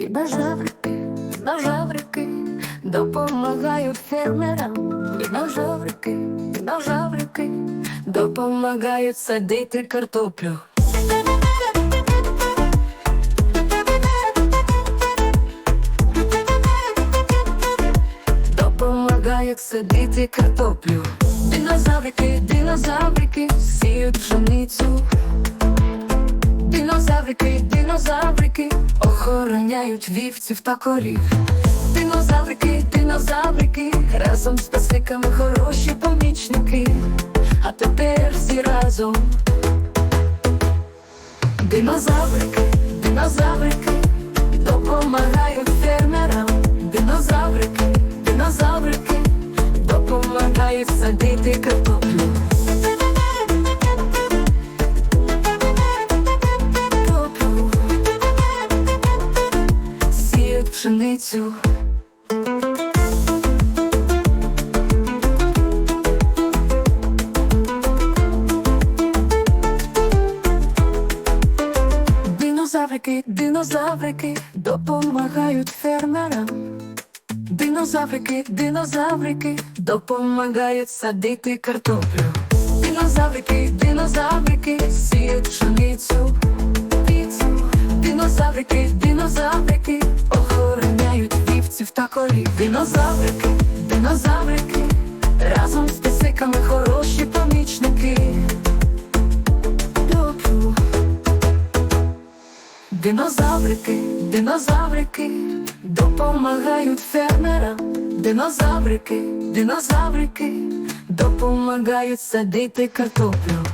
Динозаврики, динозаврики допомагають фермерам. Динозаврики, динозаврики допомагають садити картоплю. Допомагають садити картоплю. Динозаврики, динозаврики сіють пшеницю. Динозаврики, динозаврики охороняють вівців та корів. Динозаврики, динозаврики разом з песиками хороші помічники. А тепер всі разом. Динозаврики, динозаврики пшеницю. Динозаврики, динозаврики допомагають фермерам. Динозаврики, динозаврики допомагають садити картоплю. Динозаврики, динозаврики сіють пшеницю. Динозаврики, динозаврики та корів. Динозаврики, динозаврики разом з песиками хороші помічники. Добру. Динозаврики, динозаврики допомагають фермерам. Динозаврики, динозаврики допомагають садити картоплю.